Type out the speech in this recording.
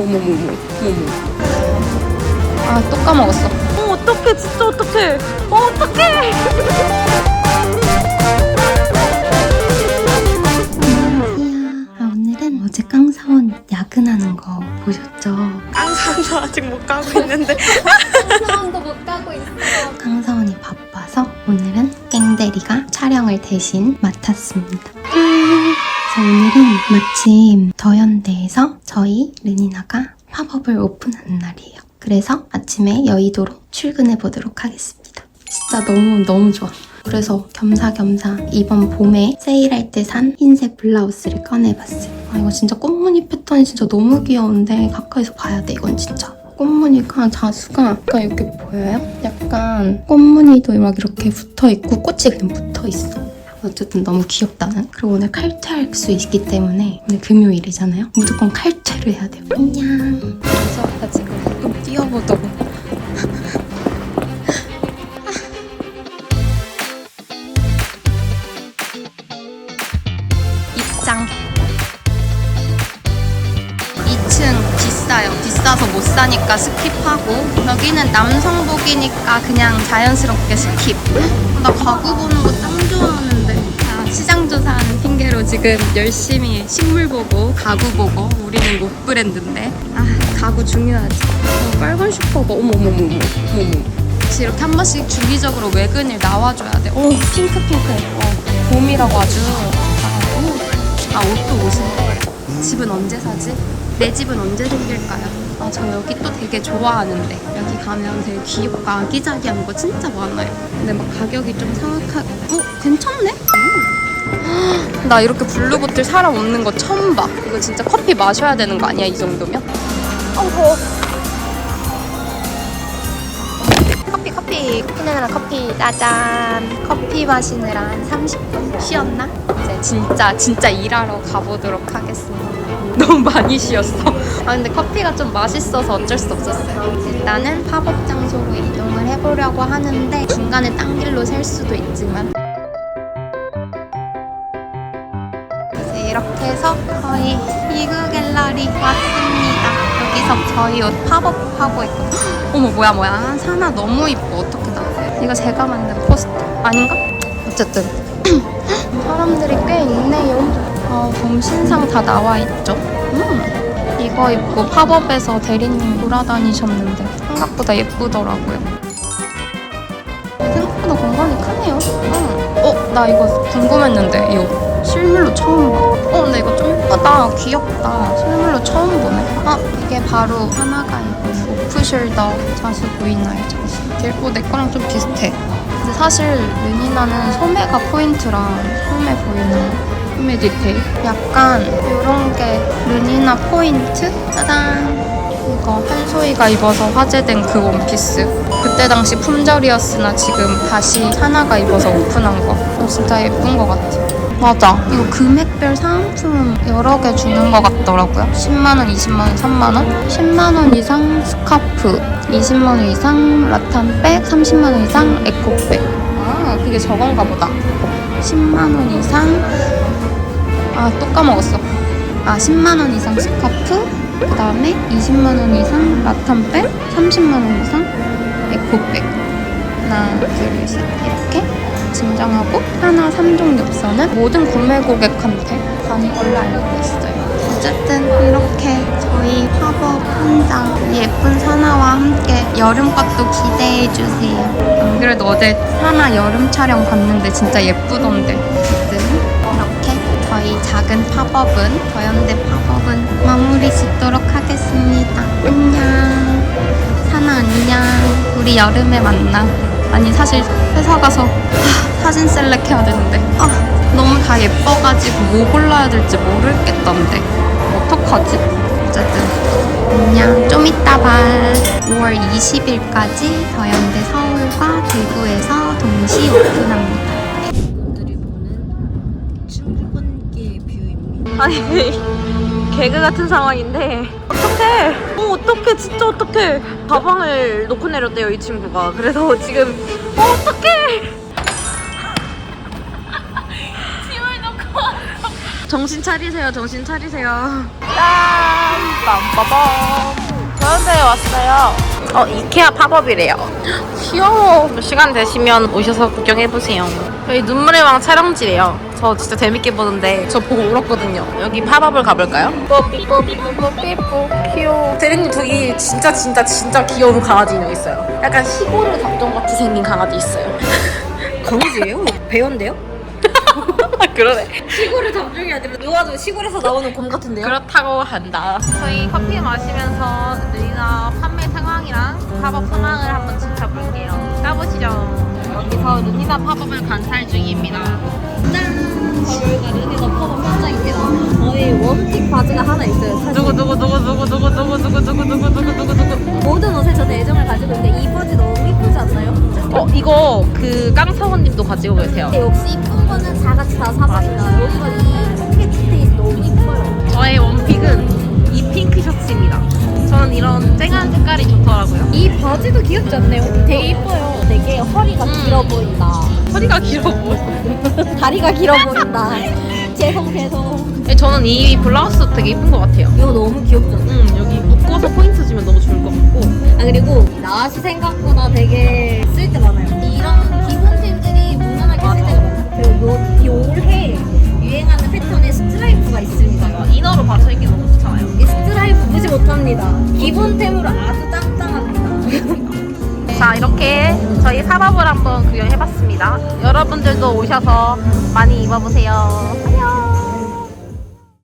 어머머머머 어머 아 또 까먹었어 어 어떡해 진짜 어떡해 어 어떡해 아, 오늘은 어제 깡사원 야근하는 거 보셨죠? 깡사도 아직 못 가고 있는데 깡사원도 못 가고 있어. 깡사원이 바빠서 오늘은 깽대리가 촬영을 대신 맡았습니다. 그래서 오늘은 마침 더현대에서 저희 르니나가 팝업을 오픈하는 날이에요. 그래서 아침에 여의도로 출근해 보도록 하겠습니다. 진짜 너무 너무 좋아. 그래서 겸사겸사 이번 봄에 세일할 때 산 흰색 블라우스를 꺼내봤어요. 아 이거 진짜 꽃무늬 패턴이 진짜 너무 귀여운데 가까이서 봐야 돼 이건 진짜. 꽃무늬가 자수가 약간 이렇게 보여요? 약간 꽃무늬도 막 이렇게 붙어 있고 꽃이 그냥 붙어 있어. 어쨌든 너무 귀엽다는. 그리고 오늘 칼퇴할 수 있기 때문에 오늘 금요일이잖아요. 무조건 칼퇴를 해야 돼요. 안녕. 그래서 나 지금 가끔 뛰어보더고. 입장. 2층 비싸요. 비싸서 못 사니까 스킵하고 여기는 남성복이니까 그냥 자연스럽게 스킵. 나 가구 보는 거짱 좋아하는데 아, 조사하는 핑계로 지금 열심히 식물 보고 가구 보고 우리는 옷 브랜드인데 아 가구 중요하지. 어, 빨간 슈퍼가 어머머머머 어머. 혹시 이렇게 한 번씩 주기적으로 외근일 나와줘야 돼. 오 핑크 핑크. 어 봄이라고 아주. 아, 오. 아 옷도 옷인데 집은 언제 사지? 내 집은 언제 생길까요? 아, 저 여기 또 되게 좋아하는데 여기 가면 되게 귀엽고 아기자기한 거 진짜 많아요. 근데 막 가격이 좀 상악하... 어? 괜찮네? 음. 나 이렇게 블루보틀 사람 없는 거 처음 봐. 이거 진짜 커피 마셔야 되는 거 아니야 이 정도면? 어 더워. 커피 커피 피네나 커피 짜잔 커피 마시느라 한 30분 쉬었나? 이제 진짜 진짜 일하러 가보도록 하겠습니다 너무 많이 쉬었어 아 근데 커피가 좀 맛있어서 어쩔 수 없었어요 일단은 팝업 장소로 이동을 해보려고 하는데 중간에 딴 길로 셀 수도 있지만 이렇게 해서 저희 이그 갤러리 왔습니다 여기서 저희 옷 팝업 하고 있거든요 어머 뭐야 뭐야 사나 너무 이뻐 어떻게 나 이거 제가 만든 포스터 아닌가? 어쨌든 사람들이 꽤 있네요 어, 봄 신상 다 나와 있죠 음, 이거 입고 팝업에서 대리님 돌아다니셨는데 생각보다 예쁘더라고요 생각보다 공간이 크네요 응. 어? 나 이거 궁금했는데 이옷 실물로 처음 봐. 이거 좀 예쁘다. 귀엽다. 실물로 처음 보네. 아, 이게 바로 하나가 입은 오프숄더 자수 보이나요, 자수? 일부 내 거랑 좀 비슷해. 근데 사실 르니나는 소매가 포인트라 소매 보이는 소매 디테일. 약간 이런 게 르니나 포인트? 짜잔. 이거 한소희가 입어서 화제된 그 원피스. 그때 당시 품절이었으나 지금 다시 하나가 입어서 오픈한 거. 어, 진짜 예쁜 것 같아. 맞아. 이거 금액별 사은품 여러 개 주는 것 같더라고요. 10만원, 20만원, 3만원? 10만원 이상 스카프, 20만원 이상 라탄백, 30만원 이상 에코백. 아, 그게 저건가 보다. 10만원 이상, 아, 또 까먹었어. 아, 10만원 이상 스카프, 그 다음에 20만원 이상 라탄백, 30만원 이상 에코백. 하나, 둘, 셋, 이렇게. 증정하고 하나 3종 엽서는 모든 구매 고객한테 많이 걸로 알고 있어요. 어쨌든 이렇게 저희 팝업 현장 예쁜 사나와 함께 여름 것도 기대해 주세요. 안 그래도 어제 사나 여름 촬영 봤는데 진짜 예쁘던데. 이렇게 저희 작은 팝업은 더현대 팝업은 마무리 짓도록 하겠습니다. 안녕. 사나 안녕. 우리 여름에 만나. 아니 사실 회사 가서 하, 사진 셀렉 해야 되는데. 아 너무 다 예뻐가지고 뭐 골라야 될지 모르겠던데. 어떡하지? 어쨌든 안녕. 좀 이따 봐 5월 20일까지 더현대 서울과 대구에서 동시 오픈합니다. 분들이 보는 출근길 뷰입니다. 아니 개그 같은 상황인데 어떡해? 어 어떡해 진짜 어떡해? 가방을 놓고 내렸대요 이 친구가. 그래서 지금 어 어떡해? 짐을 놓고 정신 차리세요 정신 차리세요. 아 빰빠밤. 저런데 왔어요. 어, 이케아 팝업이래요. 귀여워. 시간 되시면 오셔서 구경해보세요. 여기 눈물의 왕 촬영지래요. 저 진짜 재밌게 보는데 저 보고 울었거든요. 여기 팝업을 가볼까요? 뽀삐뽀삐뽀삐뽀 귀여워. 대리님 저기 진짜 진짜 진짜 귀여운 강아지 인형 있어요. 약간 시골의 잡종 같이 생긴 강아지 있어요. 강아지예요? 배연데요? 그러네. 시골의 잡종이 아니라 누가 시골에서 나오는 곰 같은데요? 그렇다고 한다. 저희 커피 마시면서 누이나 판매 상황이랑 팝업 상황을 한번 지켜볼게요. 가보시죠. 여기서 루니나 팝업을 관찰 중입니다. 짠! 저희가 르니더 팝업 현장입니다. 저희 원픽 바지가 하나 있어요. 사실 이거 그 깡사원님도 가지고 계세요. 근데 역시 이쁜 거는 다 같이 다 사버린다. 여기가 이 포켓 디테일이 너무 이뻐요. 저의 원픽은 이 핑크 셔츠입니다. 저는 이런 쨍한 색깔이 좋더라고요. 이 바지도 귀엽지 않나요? 되게 이뻐요. 되게 허리가 음. 길어 보인다. 허리가 길어 보여. 다리가 길어 보인다. 죄송 죄송. 저는 이 블라우스 되게 이쁜 것 같아요. 이거 너무 않나요? 음 여기 묶어서 포인트 주면 너무 좋을 것 같고. 아 그리고 나시 생각보다 되게 쓸 때 많아요. 이너로 받쳐 입기 너무 좋잖아요. 이 스트라이프 무시 못합니다. 기본템으로 아주 짱짱합니다. 자 이렇게 저희 사밥을 한번 구경해봤습니다. 여러분들도 오셔서 많이 입어보세요. 안녕.